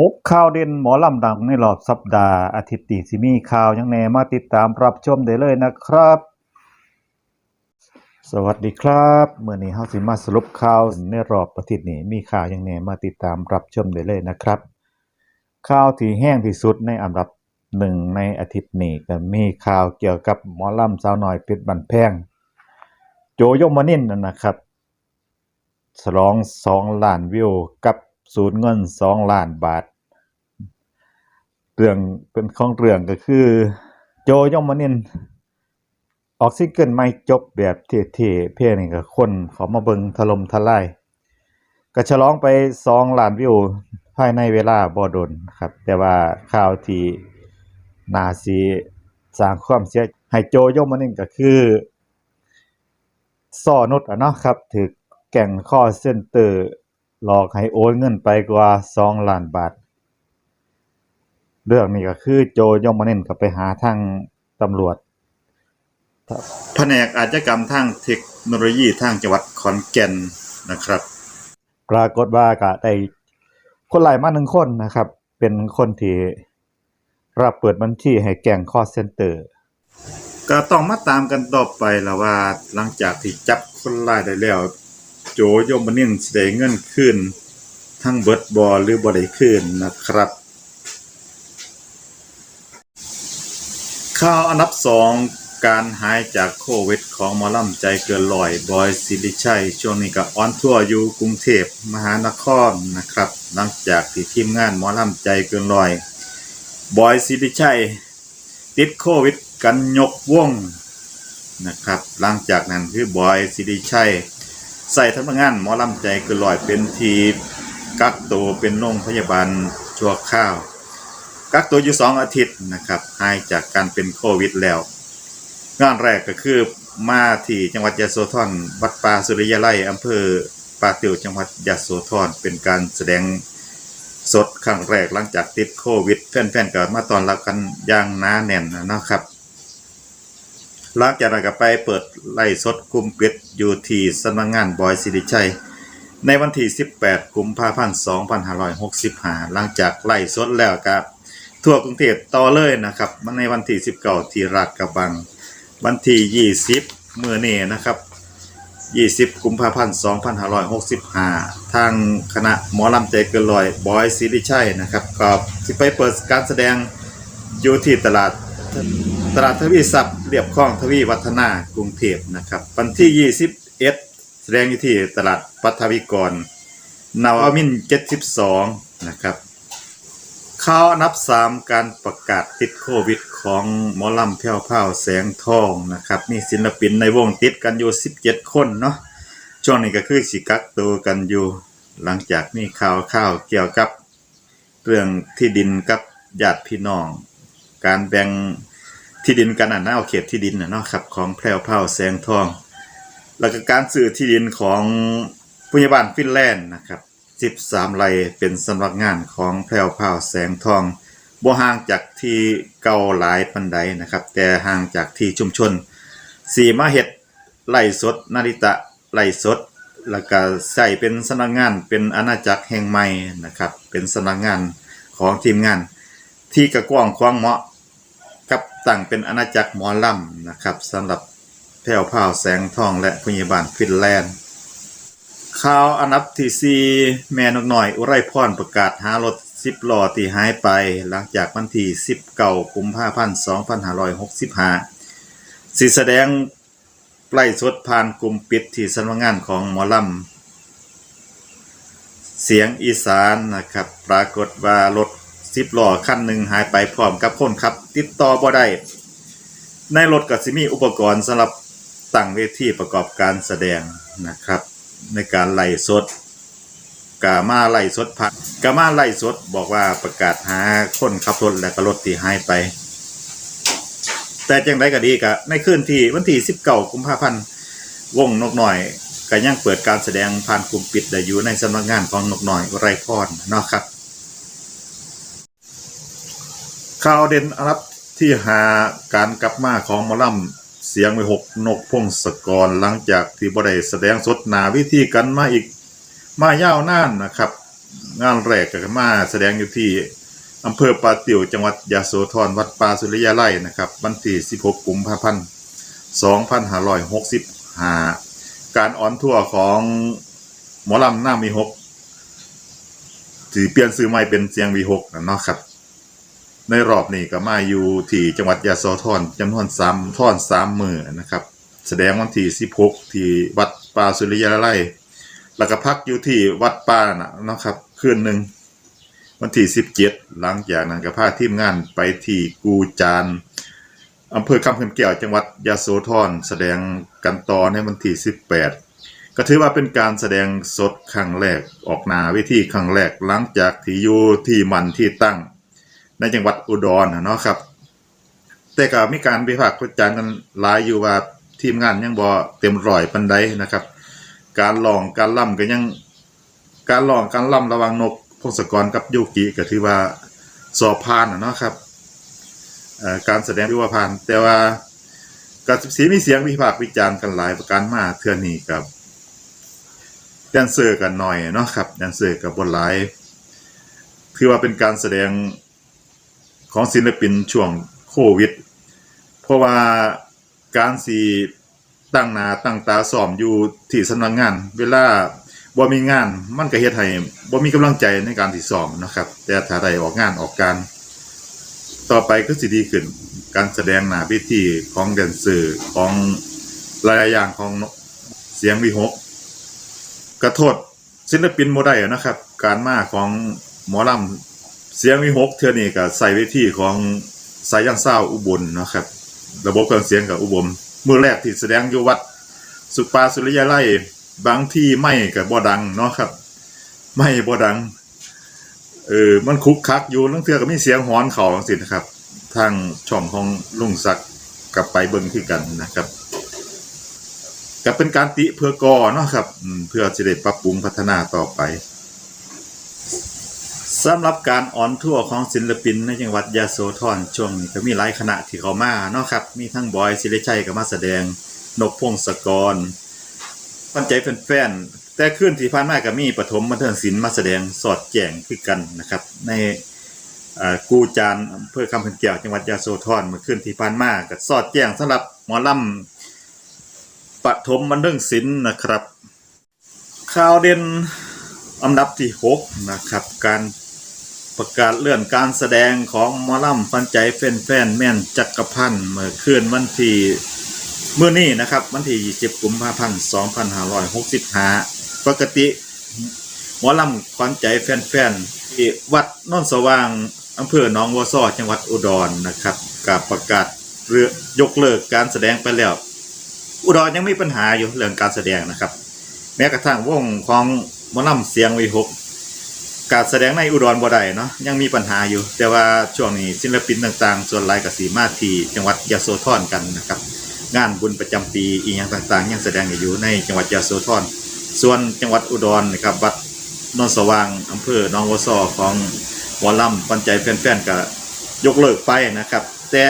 หกข่าวเด่นหมอลำดังในรอบสัปดาห์อาทิตย์นี้สิมีข่าวยังแน่มาติดตามรับชมได้เลยนะครับ สวัสดีครับเมื้อนี้เฮาสิมาสรุปข่าวในรอบอาทิตย์นี้มีข่าวยังแน่มาติดตามรับชมได้เลยนะครับข่าวที่แห้งที่สุดในอันดับ หนึ่งในอาทิตย์นี้ก็มีข่าวเกี่ยวกับหมอลำสาวน้อยเพชรบันแพง โจยมนินนะครับฉลอง2ล้านวิวกับสูญเงิน2ล้านบาท เรื่องเป็นของเรื่องก็คือ โจยมนิน ออกซิงเกิลใหม่จบแบบเท่ๆเพลงนี้ก็คนเขามาเบิงถล่มทลายก็ฉลองไป2ล้านวิวภายในเวลาบ่ดนครับ แต่ว่าข่าวที่ น่าสิสร้างความเสียให้โจยมนินทร์ก็คือซ่อนุชอะเนาะครับถูกแก๊งคอเซ็นเตอร์หลอกให้โอนเงินไปกว่า2ล้านบาท เรื่องนี้ก็คือโจยมนินทร์ก็ไปหาทางตำรวจแผนกอาชญากรรมทางเทคโนโลยีทางจังหวัดขอนแก่นนะครับ ปรากฏว่าก็ได้คนร้ายมาหนึ่งคนนะครับ เป็นคนที่ รับเปิดบัญชีให้แก๊งคอลเซ็นเตอร์ ก็ต้องมาตามกันต่อไปแล้วว่า หลังจากที่จับคนร้ายได้แล้ว โจยมนินทร์สิได้เงินคืนทั้งเบิดบ่หรือบ่ได้คืนนะครับ ข่าวอันดับสองการหายจากโควิดของมอลำใจเกินร้อย บอยสิริชัย ช่วงนี้ก็ออนทัวร์อยู่กรุงเทพมหานครนะครับ หลังจากที่ทีมงานมอลำใจเกินร้อย บอยสิริชัย ติดโควิดกันยกวงนะครับ หลังจากนั้นคือบอยสิริชัย ใส่ทำงานหมอลำใจกินร้อยเป็นทีกักตัวเป็นโรงพยาบาลชั่วคราว กักตัวอยู่สองอาทิตย์นะครับหายจากการเป็นโควิดแล้ว งานแรกก็คือมาที่จังหวัดยะโสธรวัดป่าสุริยไลอำเภอป่าติวจังหวัดยะโสธรเป็นการแสดง สดครั้งแรกหลังจากติดโควิดแฟนๆก็มาตอนรับกันอย่างหนาแน่นนะครับหลังจากนั้นก็ไปเปิดไล่สดกลุ่มปิดอยู่ที่สำนักงานบอยสิริชัย ในวันที่ 18 กุมภาพันธ์ 2565 หลังจากไล่สดแล้วก็ทั่วกรุงเทพต่อเลยนะครับในวันที่ 19 ที่ราชกระบัง วันที่ 20 เมื่อเนี้นะครับ 20 กุมภาพันธ์2565 ทางคณะหมอลำใจเกินร้อยบอยสิริชัยนะครับก็ที่ไปเปิดการแสดงอยู่ที่ตลาดตลาดทวีทรัพย์เรียบคลองทวีวัฒนากรุงเทพนะครับวันที่ 21 แสดงอยู่ที่ตลาดปัทวิกรนาวมิน 72 นะครับ ข่าวอันดับ3การประกาศติดโควิดของหมอลำแพ้วพราวแสงทองนะครับ มีศิลปินในวงติดกันอยู่ 17 คนเนาะช่วงนี้ก็คือสิกักตัวกันอยู่ หลังจากมีข่าวข่าวเกี่ยวกับเรื่องที่ดินกับญาติพี่น้อง การแบ่งที่ดินกันอะนะเอาเขตที่ดินนะเนาะครับของแพรวพราวแสงทอง แล้วก็การซื้อที่ดินของผู้ใหญ่บ้านฟินแลนด์นะครับ 13 ไร่เป็นสำนักงานของแพรวพาวแสงทองบ่ห่างจากที่เก่าหลายปันใดนะครับ แต่ห่างจากที่ชุมชนสีมาเฮ็ดไร่สดนาริตะไร่สด แล้วก็ใส่เป็นสำนักงานเป็นอาณาจักรแห่งใหม่นะครับ เป็นสำนักงานของทีมงาน ที่กระกว้างขวางเหมาะกับตั้งเป็นอาณาจักรหมอลำนะครับสำหรับแผ่วพาวแสงทองและพยาบาลฟินแลนด์ ข่าวอันดับที่ 4 แม่นกหน้อย อุไรพรประกาศหารถ 10ล้อที่หายไป หลังจากวันที่19กุมภาพันธ์2565สิแสดงไล่สดผ่านกลุ่มปิดที่สำนักงานของหมอลำเสียงอีสานนะครับ ปรากฏว่ารถสิบล้อคันหนึ่งหายไปพร้อมกับคนขับ ติดต่อบ่ได้ ในรถก็สิมีอุปกรณ์สำหรับตั้งเวทีประกอบการแสดงนะครับ ในการไล่สดกามาไล่สดพักกามาไล่สดบอกว่าประกาศหาคนขับรถและก็รถที่หายไป แต่จังไดก็ดีก็ในคืนที่วันที่19กุมภาพันธ์วงนกหน่อยก็ยังเปิดการแสดงผ่านกลุ่มปิดอยู่ในสำนักงานของนกหน่อยไรพรเนะครับข่าวเด่นอันดับที่หาการกลับมาของมอลำ เสียงไปหกนกพงศกรหลังจากที่บ่ได้แสดงสดหนาวิธีกันมาอีกมายาวนานนะครับ งานแรกก็มาแสดงอยู่ที่อำเภอปาติวจังหวัดยะโสธรวัดป่าสุริยาไล่นะครับ วันที่ 16 กุมภาพันธ์ 2565 การออนทัวร์ของหมอลำหน้ามีหกที่เปลี่ยนซื้อใหม่เป็นเสียงวีหกนะเนาะครับ ในรอบนี้ก็มาอยู่ที่จังหวัดยะโสธรจำนวนสามท่อนสามมือนะครับ แสดงวันที่16ที่วัดป่าสุริยาไล่แล้วก็พักอยู่ที่วัดป่านะนะครับคืนหนึ่งวันที่17หลังจากนั้นก็พาทีมงานไปที่กูจานอำเภอคำเขื่อนแก้วจังหวัดยะโสธรแสดงกันต่อในวันที่18ก็ถือว่าเป็นการแสดงสดครั้งแรกออกหนาเวิธีครั้งแรกหลังจากที่อยู่ที่มันที่ตั้ง ในจังหวัดอุดรนะเนาะครับ แต่ก็มีการวิพากษ์วิจารณ์กันหลายอยู่ว่าทีมงานยังบ่เต็มร้อยปันใดนะครับ การลองการล่ำก็ยังการลองการล่ำระวังนกพงศกรกับยูกิก็ถือว่าสอบผ่านนะเนาะครับการแสดงถือว่าผ่าน แต่ว่าก็สีมีเสียงวิพากษ์วิจารณ์กันหลายประการมาเทื่อนี้กับแดนเซอร์กันหน่อยเนาะครับแดนเซอร์กับบนหลายถือว่าเป็นการแสดง ของศิลปินช่วงโควิด เพราะว่าการสีตั้งหนาตั้งตาซ้อมอยู่ที่สำนักงาน เวลาบ่มีงานมันก็เฮ็ดให้บ่มีกำลังใจในการที่ซ้อมนะครับ แต่ถ้าได้ออกงานออกการ ต่อไปก็สิดีขึ้น การแสดงหน้าเวทีของแดนเซอร์ของหลายอย่างของเสียงวิหกกระโทษศิลปินบ่ได้นะครับ การมาของหมอลำ เสียงวิหกเทื่อนี้ก็ใส่เวทีของสายยันเศร้าอุบลนะครับ ระบบเครื่องเสียงกับอุบลเมื่อแรกที่แสดงอยู่วัด สุปาสุริยาไล่บางที่ไม่กับบ่ดังเนาะครับ ไม่บ่ดังเออมันคุกคักอยู่ลังเทือก็มีเสียงหอนเขาสินะครับ ทางช่องของลุงศักดิ์กับไปเบิ่งคือกันนะครับก็เป็นการติเพื่อก่อเนาะครับเพื่อจะได้ปรับปรุงพัฒนาต่อไป สำหรับการออนทัวร์ของศิลปินในจังหวัดยะโสธรช่วงนี้ก็มีหลายคณะที่เขามาเนาะครับ มีทั้งบอยศิริชัยก็มาแสดง นกพงศกรปันใจแฟนๆแต่ขึ้นที่ผ่านมาก็มีปฐมบันเทิงศิลป์มาแสดงสอดแจงคือกันนะครับ ในกูจานอำเภอคำเพ็ญแก้วจังหวัดยะโสธรเมื่อคืนที่ผ่านมาก็สอดแจงสำหรับหมอลำปฐมบันเทิงศิลป์นะครับข่าวเด่นอันดับที่หกนะครับ การ ประกาศเลื่อนการแสดงของมอลำฟันใจแฟนๆแม่นจักรพันธ์เมื่อคืนวันที่เมื่อนี้นะครับวันที่ 20 กุมภาพันธ์ 2565 ปกติหมอลำขวัญใจแฟนๆที่วัดนนสว่างอำเภอหนองวัวซอจังหวัดอุดรนะครับกับประกาศเรือยกเลิกการแสดงไปแล้ว อุดรยังมีปัญหาอยู่เรื่องการแสดงนะครับ แม้กระทั่งวงของมอลำเสียงวีหก การแสดงในอุดรบ่ได้เนาะยังมีปัญหาอยู่ แต่ว่าช่วงนี้ศิลปินต่างๆ ส่วนหลายกับสีมาที่จังหวัดยะโสธรกันนะครับ งานบุญประจำปีอีกอย่างต่างๆ ยังแสดงอยู่ในจังหวัดยะโสธรส่วนจังหวัดอุดรนะครับวัดนนสว่างอำเภอหนองวัวซอของหมอลำปันใจแฟนๆก็ยกเลิกไปนะครับ แต่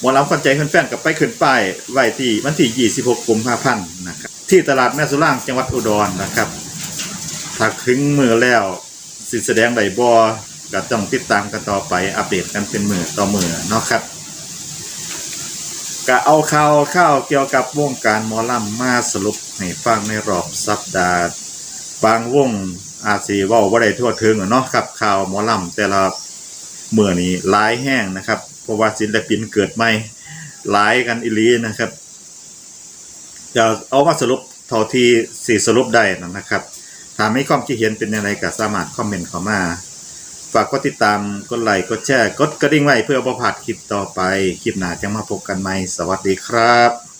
หมอลำปันใจแฟนๆก็ไปขึ้นป้ายไว้ที่วันที่ 26 กุมภาพันธ์นะครับที่ตลาดแม่สุร่างจังหวัดอุดรนะครับ ถ้าถึงมือแล้วสิแสดงใดบ่ก็ต้องติดตามกันต่อไปอัปเดตกันเป็นมือต่อมือเนาะครับก็เอาข่าวข่าวเกี่ยวกับวงการหมอลำมาสรุปให้ฟังในรอบสัปดาห์บางวงอาจสิเว้าบ่ได้ทั่วถึงเนาะครับข่าวหมอลำแต่ละเมื่อนี้หลายแห้งนะครับ เพราะว่าศิลปินเกิดใหม่หลายกันอีหลีนะครับจะเอามาสรุปเท่าที่สิสรุปได้นะครับ ถามให้ความคิดเห็นเป็นยังไงก็สามารถคอมเมนต์เข้ามา ฝากกดติดตามกดไลค์กดแชร์กดกระดิ่งไว้เพื่อบ่พลาดคลิปต่อไป คลิปหน้าจะมาพบกันใหม่ สวัสดีครับ